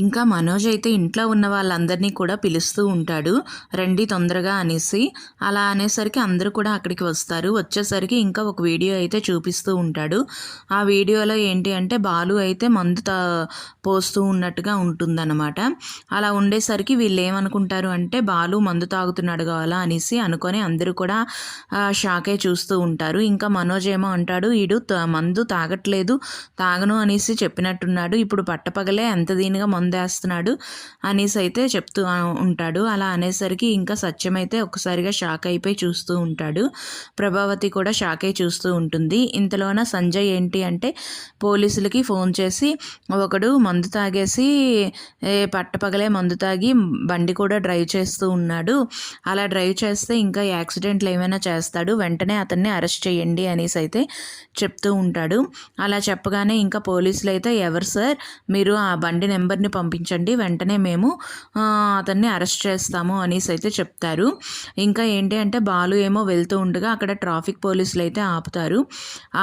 ఇంకా మనోజ్ అయితే ఇంట్లో ఉన్న వాళ్ళందరినీ కూడా పిలుస్తూ ఉంటాడు. రండి తొందరగా అనేసి. అలా అనేసరికి అందరూ కూడా అక్కడికి వస్తారు. వచ్చేసరికి ఇంకా ఒక వీడియో అయితే చూపిస్తూ ఉంటాడు. ఆ వీడియోలో ఏంటి అంటే బాలు అయితే మందు తా పోస్తూ ఉన్నట్టుగా ఉంటుందన్నమాట. అలా ఉండేసరికి వీళ్ళు ఏమనుకుంటారు అంటే బాలు మందు తాగుతున్నాడు కావాలా అనేసి అనుకొని అందరూ కూడా షాకే చూస్తూ ఉంటారు. ఇంకా మనోజ్ ఏమో అంటాడు ఈడు మందు తాగట్లేదు. తాగను అనేసి చెప్పినట్టున్నాడు. ఇప్పుడు పట్టపగలే ఎంత దీనిగా మందు మందేస్తున్నాడు అనేసి అయితే చెప్తూ ఉంటాడు. అలా అనేసరికి ఇంకా సత్యం అయితే ఒక్కసారిగా షాక్ అయిపోయి చూస్తూ ఉంటాడు. ప్రభావతి కూడా షాక్ అయి చూస్తూ ఉంటుంది. ఇంతలోన సంజయ్ ఏంటి అంటే పోలీసులకి ఫోన్ చేసి ఒకడు మందు తాగేసి పట్టపగలే మందు తాగి బండి కూడా డ్రైవ్ చేస్తూ ఉన్నాడు. అలా డ్రైవ్ చేస్తే ఇంకా యాక్సిడెంట్లు ఏమైనా చేస్తాడు. వెంటనే అతన్ని అరెస్ట్ చేయండి అనేసి అయితే చెప్తూ ఉంటాడు. అలా చెప్పగానే ఇంకా పోలీసులు అయితే ఎవరు సార్? మీరు ఆ బండి నెంబర్ నెంబర్ని పంపించండి. వెంటనే మేము అతన్ని అరెస్ట్ చేస్తాము అనేసి అయితే చెప్తారు. ఇంకా ఏంటి అంటే బాలు ఏమో వెళ్తూ ఉండగా అక్కడ ట్రాఫిక్ పోలీసులు అయితే ఆపుతారు.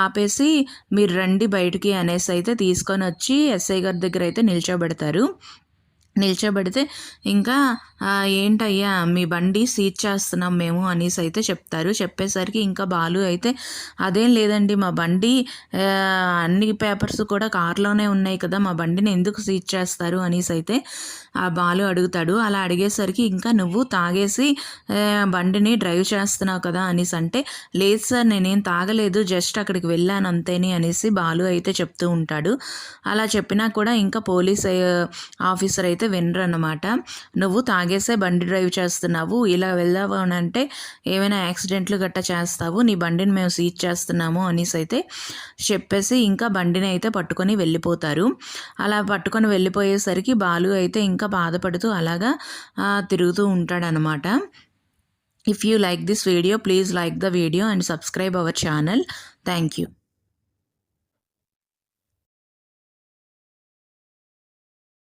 ఆపేసి మీరు రండి బయటికి అనేసి అయితే తీసుకొని వచ్చి ఎస్ఐ గారి దగ్గర అయితే నిల్చోబెడతారు. నిల్చోబెడితే ఇంకా ఏంటయ్యా మీ బండి సీజ్ చేస్తున్నాం మేము అనేసి అయితే చెప్తారు. చెప్పేసరికి ఇంకా బాలు అయితే అదేం లేదండి మా బండి అన్ని పేపర్స్ కూడా కార్లోనే ఉన్నాయి కదా మా బండిని ఎందుకు సీజ్ చేస్తారు? అనేసి అయితే ఆ బాలు అడుగుతాడు. అలా అడిగేసరికి ఇంకా నువ్వు తాగేసి బండిని డ్రైవ్ చేస్తున్నావు కదా అనేసి అంటే లేదు సార్ నేనేం తాగలేదు జస్ట్ అక్కడికి వెళ్ళాను అంతేని అనేసి బాలు అయితే చెప్తూ ఉంటాడు. అలా చెప్పినా కూడా ఇంకా పోలీస్ ఆఫీసర్ అయితే వినరు అనమాట నువ్వు తాగేసే బండి డ్రైవ్ చేస్తున్నావు ఇలా వెళ్దావు అని అంటే ఏమైనా యాక్సిడెంట్లు గట్ట చేస్తావు నీ బండిని మేము సీజ్ చేస్తున్నాము అనేసి అయితే చెప్పేసి ఇంకా బండిని అయితే పట్టుకొని వెళ్ళిపోతారు. అలా పట్టుకొని వెళ్ళిపోయేసరికి బాలు అయితే ఇంకా బాధపడుతూ అలాగా తిరుగుతూ ఉంటాడనమాట if you like this video please like the video and subscribe our channel. Thank you.